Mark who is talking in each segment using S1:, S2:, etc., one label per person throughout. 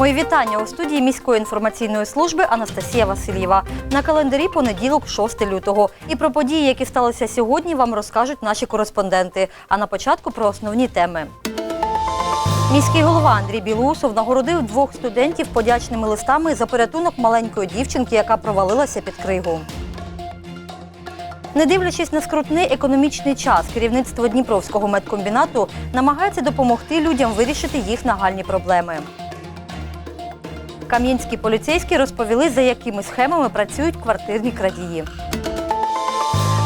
S1: Мої вітання у студії міської інформаційної служби Анастасія Васильєва. На календарі понеділок, 6 лютого. І про події, які сталися сьогодні, вам розкажуть наші кореспонденти. А на початку про основні теми. Міський голова Андрій Білоусов нагородив двох студентів подячними листами за порятунок маленької дівчинки, яка провалилася під кригу. Не дивлячись на скрутний економічний час, керівництво Дніпровського медкомбінату намагається допомогти людям вирішити їх нагальні проблеми. Кам'янські поліцейські розповіли, за якими схемами працюють квартирні крадії.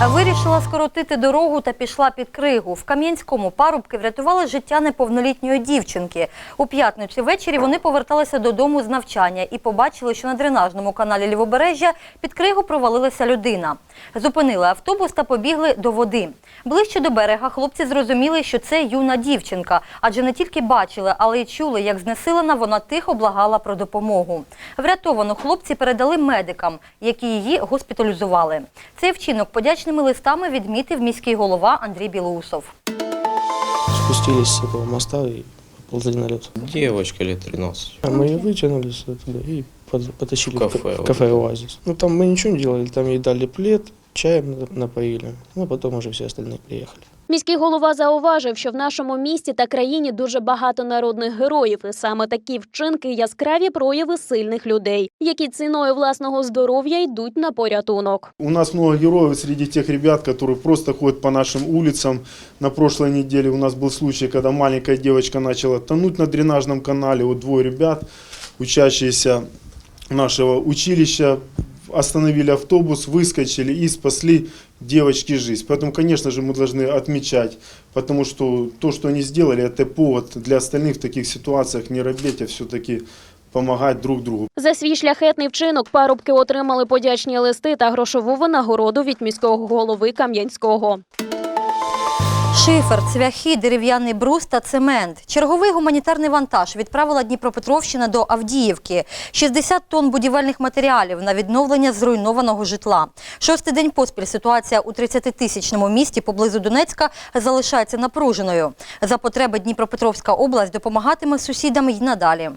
S1: Вирішила скоротити дорогу та пішла під кригу. В Кам'янському парубки врятували життя неповнолітньої дівчинки. У п'ятницю ввечері вони поверталися додому з навчання і побачили, що на дренажному каналі Лівобережжя під кригу провалилася людина. Зупинили автобус та побігли до води. Ближче до берега хлопці зрозуміли, що це юна дівчинка, адже не тільки бачили, але й чули, як знесилена вона тихо благала про допомогу. Врятовану хлопці передали медикам, які її госпіталізували. Цей вчинок подячними листами відмітив міський голова Андрій Білоусов.
S2: спустились с этого моста и поползли на лед.
S3: Девочка лет 13.
S2: А Мы ее вытянули с оттуда и под- потащили
S3: В кафе,
S2: в ка- в кафе «Оазис». Ну, там мы ничего не делали, там ей дали плед, чаем на- напоили, ну, а потом уже все остальные приехали.
S4: Міський голова зауважив, що в нашому місті та країні дуже багато народних героїв, і саме такі вчинки яскраві прояви сильних людей, які ціною власного здоров'я йдуть на порятунок.
S5: У нас много героев среди тех ребят, которые просто ходят по нашим улицам. На прошлой неделе у нас был случай, когда маленькая девочка начала тонуть на дренажном канале. Вот двое ребят, учащиеся нашего училища, остановили автобус, выскочили и спасли девочке жизнь. Поэтому, конечно же, мы должны отмечать, потому что то, что они сделали, это повод для остальных в таких ситуациях не робить, а все-таки помогать друг другу.
S4: За свій шляхетний вчинок парубки отримали подячні листи та грошову винагороду від міського голови Кам'янського.
S1: Шифер, цвяхи, дерев'яний брус та цемент. Черговий гуманітарний вантаж відправила Дніпропетровщина до Авдіївки. 60 тонн будівельних матеріалів на відновлення зруйнованого житла. Шостий день поспіль ситуація у 30-тисячному місті поблизу Донецька залишається напруженою. За потреби Дніпропетровська область допомагатиме сусідам й надалі.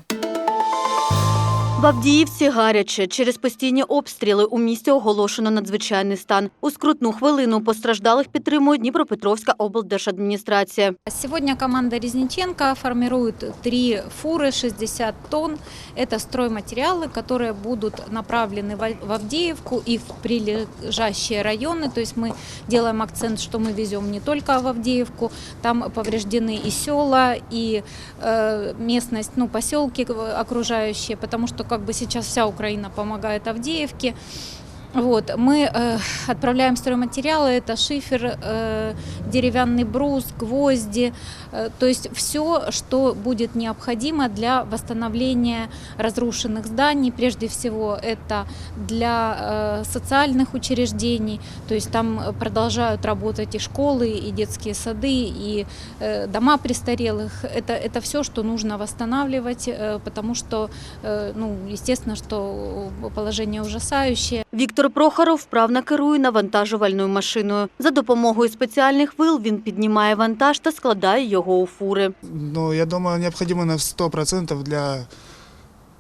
S6: В Авдіївці гаряче. Через постійні обстріли у місті оголошено надзвичайний стан. У скрутну хвилину постраждалих підтримує Дніпропетровська облдержадміністрація.
S7: Сегодня команда Резниченко формирует три фуры 60 тонн. Это стройматериалы, которые будут направлены в в Авдеевку и в прилежащие районы. То есть мы делаем акцент, что мы везем не только в Авдеевку, там повреждены и села, и э, местность, ну, поселки э, окружающие, потому что как бы сейчас вся Украина помогает Авдеевке. Вот, мы э, отправляем стройматериалы, это шифер, э, деревянный брус, гвозди, э, то есть все, что будет необходимо для восстановления разрушенных зданий. Прежде всего, это для э, социальных учреждений, то есть там продолжают работать и школы, и детские сады, и э, дома престарелых. Это, это все, что нужно восстанавливать, э, потому что, э, ну, естественно, что положение ужасающее.
S6: Віктор Прохоров вправно керує навантажувальною машиною. За допомогою спеціальних вил він піднімає вантаж та складає його у фури.
S8: Ну, я думаю, необходимо на 100% для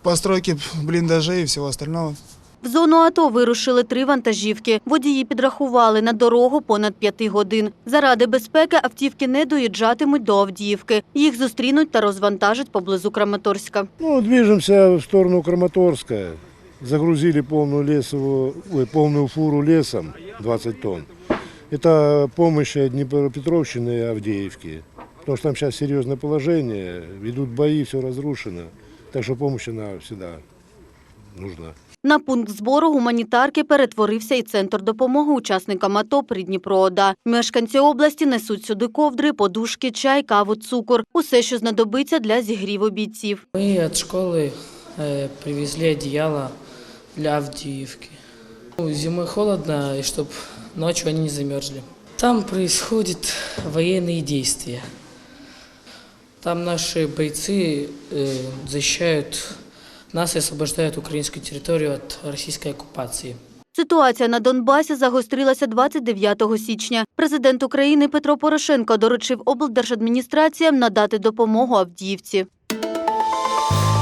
S8: постройки блиндажей и всего остального.
S6: В зону АТО вирушили три вантажівки. Водії підрахували на дорогу понад п'яти годин. Заради безпеки автівки не доїжджатимуть до Авдіївки. Їх зустрінуть та розвантажать поблизу Краматорська.
S9: Ну, движемся в сторону Краматорска Загрузили полную, лесовую, ой, полную фуру лесом, 20 тонн. Это помощь Днепропетровщины и Авдеевки. Потому что там сейчас серьезное положение, ведут бои, все разрушено. Так что помощь она всегда нужна.
S6: На пункт збору гуманітарки перетворився і центр допомоги учасникам АТО при Дніпроода. Мешканці області несуть сюди ковдри, подушки, чай, каву, цукор. Усе, що знадобиться для зігріву бійців.
S10: Мы от школы э, привезли одеяло для Авдеевки. Ну, Зимой холодно, и чтобы ночью они не замерзли. Там происходят военные действия. Там наши бойцы э, защищают нас и освобождают украинскую территорию от российской оккупации.
S6: Ситуація на Донбасі загострилася 29 січня. Президент України Петро Порошенко доручив облдержадміністраціям надати допомогу Авдіївці.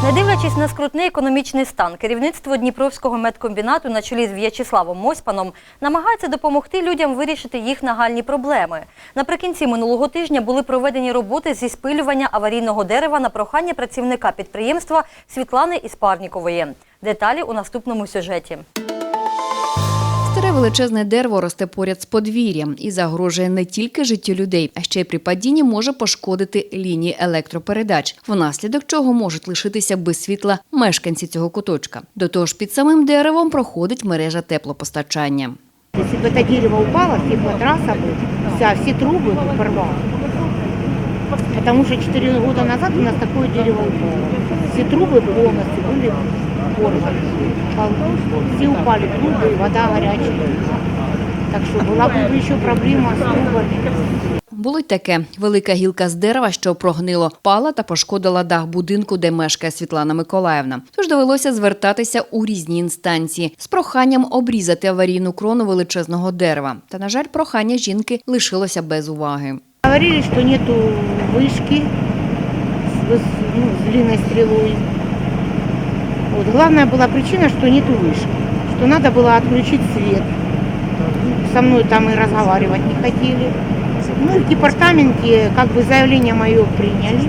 S1: Не дивлячись на скрутний економічний стан, керівництво Дніпровського медкомбінату на чолі з В'ячеславом Мосьпаном намагається допомогти людям вирішити їх нагальні проблеми. Наприкінці минулого тижня були проведені роботи зі спилювання аварійного дерева на прохання працівника підприємства Світлани Іспарнікової. Деталі у наступному сюжеті.
S3: Старе величезне дерево росте поряд з подвір'ям і загрожує не тільки життю людей, а ще й при падінні може пошкодити лінії електропередач, внаслідок чого можуть лишитися без світла мешканці цього куточка. До того ж, під самим деревом проходить мережа теплопостачання.
S11: Если бы это дерево упало, теплотрасса бы, вся, все трубы бы порвало. Потому что 4 года назад у нас такое дерево упало. Все трубы полностью были порваны. Пол- Все упали трубы, и вода горячая. Так что была бы еще проблема с трубами.
S3: Було й таке велика гілка з дерева, що прогнило, пала та пошкодила дах будинку, де мешкає Світлана Миколаївна. Тож довелося звертатися у різні інстанції з проханням обрізати аварійну крону величезного дерева. Та на жаль, прохання жінки лишилося без уваги.
S11: Говорили, что нету вышки с, выс- ну, с длинной стрелой. Вот. Главная была причина, что нету вышки. Что надо было отключить свет. Со мной там и разговаривать не хотели. Ну и в департаменте как бы заявление мое приняли.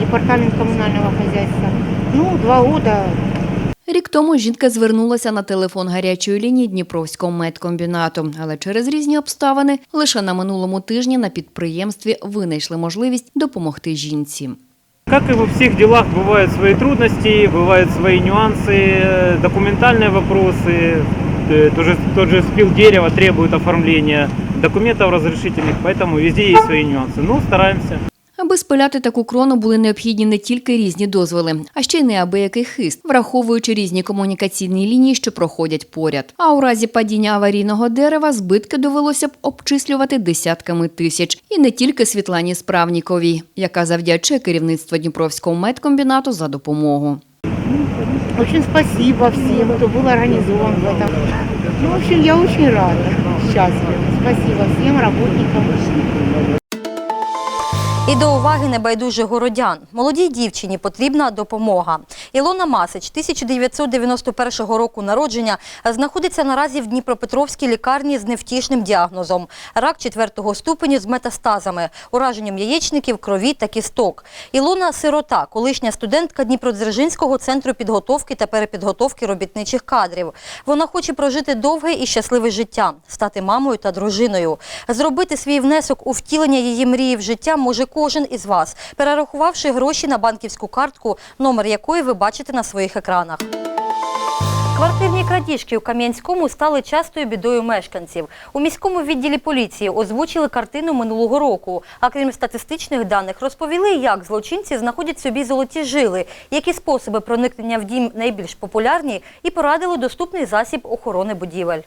S11: Департамент коммунального хозяйства. Ну, два года
S3: Рік тому жінка звернулася на телефон гарячої лінії Дніпровського медкомбінату, але через різні обставини лише на минулому тижні на підприємстві винайшли можливість допомогти жінці.
S12: Как и во всех делах бывают свои трудности, бывают свои нюансы, э, документальные вопросы. Э, Тот же, тот же спил дерева требует оформления документов разрешительных, поэтому везде есть свои нюансы. Ну, стараемся.
S3: Аби спиляти таку крону були необхідні не тільки різні дозволи, а ще й неабиякий хист, враховуючи різні комунікаційні лінії, що проходять поряд. А у разі падіння аварійного дерева збитки довелося б обчислювати десятками тисяч. І не тільки Світлані Справніковій, яка завдячує керівництву Дніпровського медкомбінату за допомогу.
S11: очень спасибо всем, кто был организован в. Ну, в общем, я очень рада, счастлива. Спасибо всем работникам.
S1: І до уваги небайдужих городян. Молодій дівчині потрібна допомога. Ілона Масич, 1991 року народження, знаходиться наразі в Дніпропетровській лікарні з невтішним діагнозом – рак четвертого ступеню з метастазами, ураженням яєчників, крові та кісток. Ілона – сирота, колишня студентка Дніпродзержинського центру підготовки та перепідготовки робітничих кадрів. Вона хоче прожити довге і щасливе життя, стати мамою та дружиною. Зробити свій внесок у втілення її мрії в життя може кожен із вас, перерахувавши гроші на банківську картку, номер якої ви бачите на своїх екранах. Квартирні крадіжки у Кам'янському стали частою бідою мешканців. У міському відділі поліції озвучили картину минулого року. А крім статистичних даних, розповіли, як злочинці знаходять собі золоті жили, які способи проникнення в дім найбільш популярні, і порадили доступний засіб охорони будівель.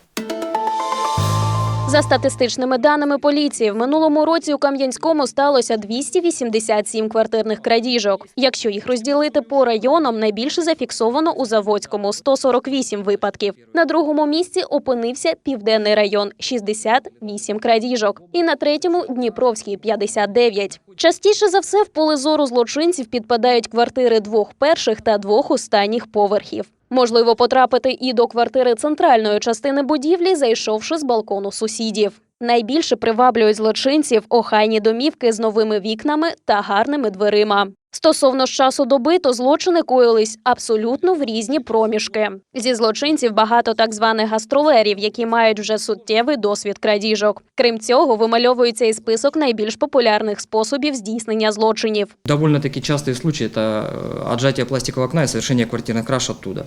S4: За статистичними даними поліції, в минулому році у Кам'янському сталося 287 квартирних крадіжок. Якщо їх розділити по районам, найбільше зафіксовано у Заводському 148 випадків. На другому місці опинився Південний район 68 крадіжок. І на третьому Дніпровський 59. Частіше за все в поле зору злочинців підпадають квартири двох перших та двох останніх поверхів. Можливо потрапити і до квартири центральної частини будівлі, зайшовши з балкону сусідів. Найбільше приваблюють злочинців охайні домівки з новими вікнами та гарними дверима. Стосовно ж часу доби, то злочини коїлись абсолютно в різні проміжки. Зі злочинців багато так званих гастролерів, які мають вже суттєвий досвід крадіжок. Крім цього, вимальовується і список найбільш популярних способів здійснення злочинів.
S13: Довольно-таки частые случаи – это э, отжатие пластикового окна и совершение квартирных краж оттуда.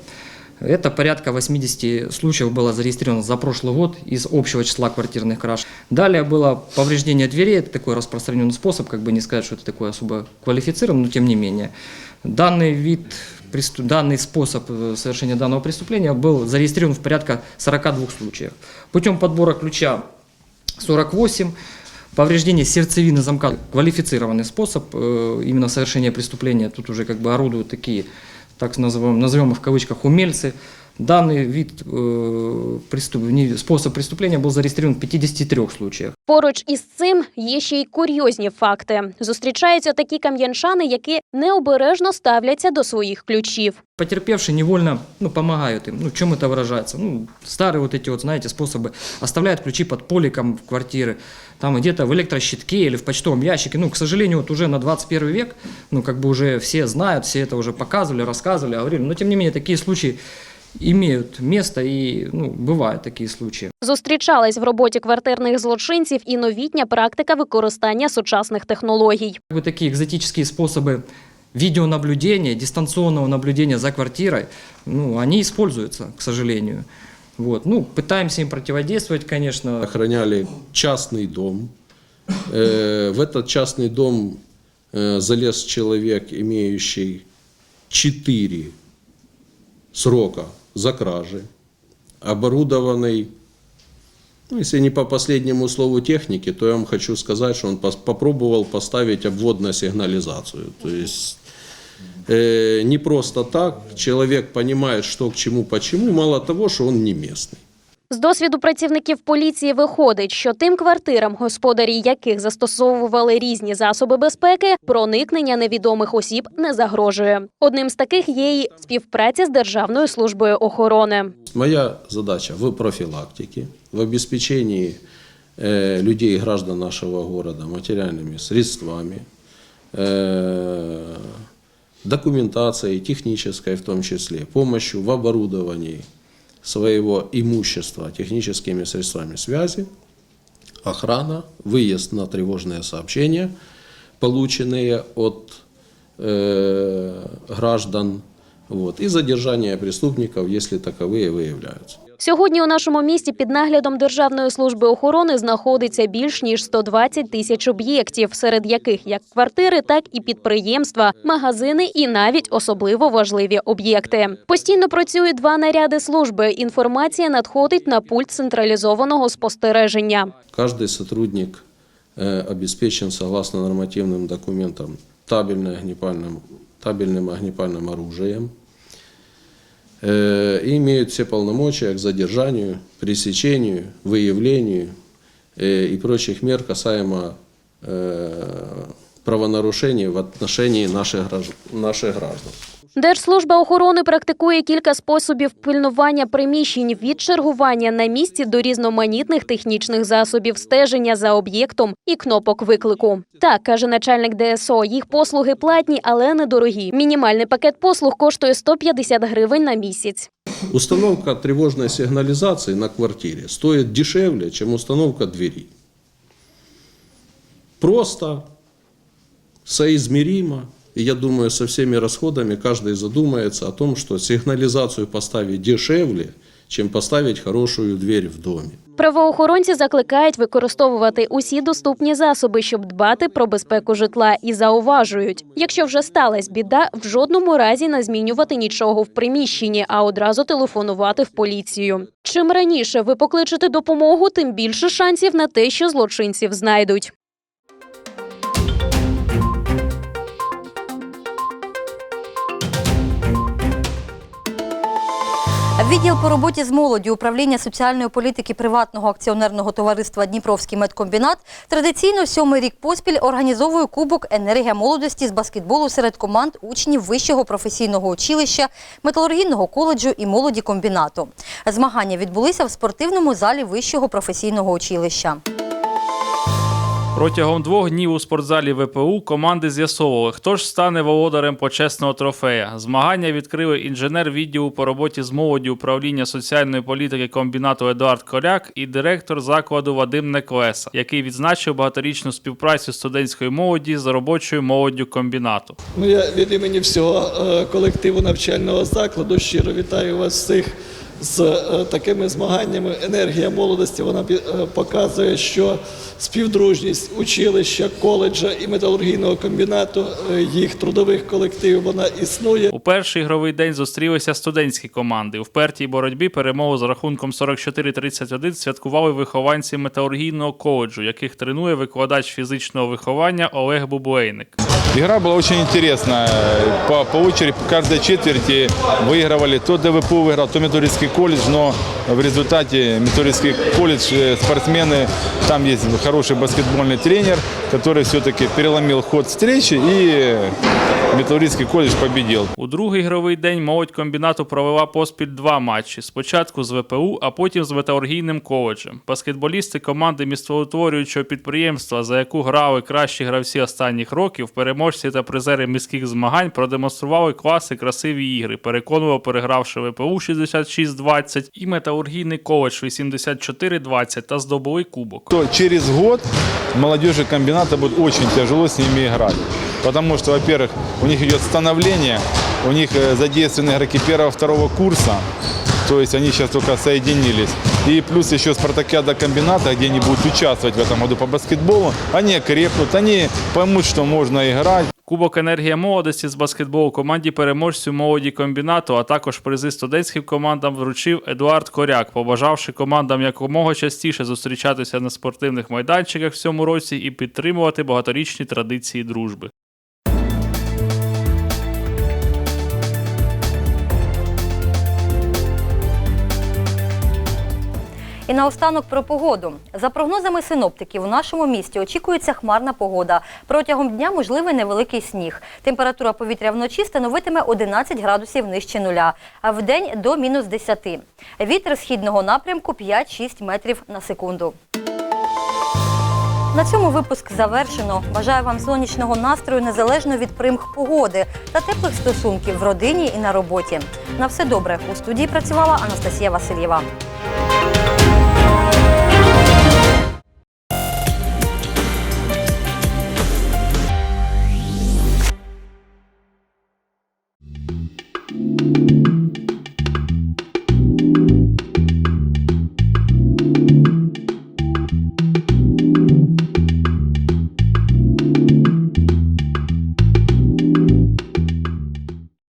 S13: Это порядка 80 случаев было зарегистрировано за прошлый год из общего числа квартирных краж. Далее было повреждение дверей, это такой распространенный способ, как бы не сказать, что это такой особо квалифицированный, но тем не менее. Данный вид, данный способ э, совершения данного преступления был зарегистрирован в порядка 42 случаев. Путем подбора ключа 48, Повреждение сердцевины замка – квалифицированный способ э, именно совершения преступления. Тут уже как бы орудуют такие, так назовем, назовем их в кавычках, умельцы. Данный вид, э, преступ, не- способ преступления был зарегистрирован в 53 случаях.
S4: Поруч із цим є ще й курйозні факти. Зустрічаються такі кам'янчани, які необережно ставляться до своїх ключів.
S13: Потерпевшие невольно ну, помогают им. Ну, в чем это выражается? Ну, старые вот эти вот, знаете, способы. Оставляют ключи под поликом в квартиры, там где-то в электрощитке или в почтовом ящике. Ну, к сожалению, вот уже на 21 век, ну, как бы уже все знают, все это уже показывали, рассказывали, говорили. Но, тем не менее, такие случаи имеют место и, ну, бывают такие случаи.
S4: Зустрічалась в роботі квартирних злочинців і новітня практика використання сучасних технологій.
S13: Как бы такие экзотические способы видеонаблюдения, дистанционного наблюдения за квартирой, ну, они используются, к сожалению. Вот. Ну, пытаемся им противодействовать, конечно.
S14: охраняли частный дом. Э, В этот частный дом э, залез человек, имеющий четыре срока за кражи, оборудованный, ну, если не по последнему слову техники, то я вам хочу сказать, что он попробовал поставить обводную сигнализацию. То есть э, не просто так, человек понимает, что к чему, почему, мало того, что он не местный.
S4: З досвіду працівників поліції виходить, що тим квартирам, господарі яких застосовували різні засоби безпеки, проникнення невідомих осіб не загрожує. Одним з таких є й співпраця з Державною службою охорони.
S14: Моя задача в профилактике, в обеспечении э, людей, граждан нашего города материальными средствами, э, документацией, технической в том числе, помощью в оборудовании своего имущества техническими средствами связи, охрана, выезд на тревожные сообщения, полученные от э, граждан, вот, и задержание преступников, если таковые выявляются.
S4: Сьогодні у нашому місті під наглядом Державної служби охорони знаходиться більш ніж 120 тисяч об'єктів, серед яких як квартири, так і підприємства, магазини і навіть особливо важливі об'єкти. Постійно працюють два наряди служби. Інформація надходить на пульт централізованого спостереження.
S14: Каждый сотрудник э, обеспечен согласно нормативным документам табельно-огнепальным, табельным огнепальным оружием э, и имеют все полномочия к задержанию, пресечению, выявлению э, и прочих мер касаемо э, правонарушений в отношении наших, гражд- наших граждан.
S4: Держслужба охорони практикує кілька способів пильнування приміщень від чергування на місці до різноманітних технічних засобів стеження за об'єктом і кнопок виклику. Так каже начальник ДСО. Їх послуги платні, але недорогі. Мінімальний пакет послуг коштує 150 гривень на місяць.
S14: Установка тревожной сигнализации на квартире стоит дешевле, чем установка двери. Просто, соизмеримо, и я думаю, со всеми расходами каждый задумается о том, что сигнализацию поставить дешевле, чем поставить хорошую дверь в доме.
S4: Правоохоронці закликають використовувати усі доступні засоби, щоб дбати про безпеку житла, і зауважують, якщо вже сталася біда, в жодному разі не змінювати нічого в приміщенні, а одразу телефонувати в поліцію. Чим раніше ви покличете допомогу, тим більше шансів на те, що злочинців знайдуть.
S1: Відділ по роботі з молоддю управління соціальної політики приватного акціонерного товариства Дніпровський медкомбінат традиційно сьомий рік поспіль організовує кубок енергія молодості з баскетболу серед команд учнів вищого професійного училища, металургійного коледжу і молоді комбінату. Змагання відбулися в спортивному залі вищого професійного училища.
S15: Протягом двох днів у спортзалі ВПУ команди з'ясовували, хто ж стане володарем почесного трофея. Змагання відкрили інженер відділу по роботі з молоддю управління соціальної політики комбінату Едуард Коляк і директор закладу Вадим Неклеса, який відзначив багаторічну співпрацю студентської молоді з робочою молоддю комбінату.
S16: Ну, я від імені всього е, колективу навчального закладу щиро вітаю вас всіх з е, такими змаганнями енергія молодості вона пі- е, показує, що співдружність училища, коледжа і металургійного комбінату, е, їх трудових колективів, вона існує.
S15: У перший ігровий день зустрілися студентські команди. У впертій боротьбі перемогу з рахунком 44-31 святкували вихованці металургійного коледжу, яких тренує викладач фізичного виховання Олег Бублейник.
S17: Игра была очень интересная. По, по очереди, по каждой четверти выигрывали. То ДВПУ выиграл, то Методический колледж, но в результате Методический колледж, э, спортсмены, там есть хороший баскетбольный тренер, который все-таки переломил ход встречи и Методический колледж победил.
S15: У другий ігровий день молодь комбінату провела поспіль два матчі: спочатку з ВПУ, а потім з металургійним коледжем. Баскетболісти команди містоутворюючого підприємства, за яку грали кращі гравці останніх років, переможці та призери міських змагань продемонстрували класи красиві ігри, переконливо перегравши ВПУ 66-20 і металургійний коледж 84-20 та здобули кубок.
S17: То через год молодежи комбината будет очень тяжело с ними играть. Потому что, во-первых, у них идет становление, у них э, задействованы игроки первого-второго курса, то есть они сейчас только соединились. И плюс еще спартакиада комбината, где они будут участвовать в этом году по баскетболу, они крепнут, они поймут, что можно играть.
S15: Кубок енергія молодості з баскетболу команді переможцю молоді комбінату, а також призи студентським командам вручив Едуард Коряк, побажавши командам якомога частіше зустрічатися на спортивних майданчиках в цьому році і підтримувати багаторічні традиції дружби.
S1: І наостанок про погоду. За прогнозами синоптиків, у нашому місті очікується хмарна погода. Протягом дня можливий невеликий сніг. Температура повітря вночі становитиме 11 градусів нижче нуля, а вдень до мінус 10. Вітер східного напрямку 5-6 метрів на секунду. На цьому випуск завершено. Бажаю вам сонячного настрою незалежно від примх погоди та теплих стосунків в родині і на роботі. На все добре. У студії працювала Анастасія Васильєва.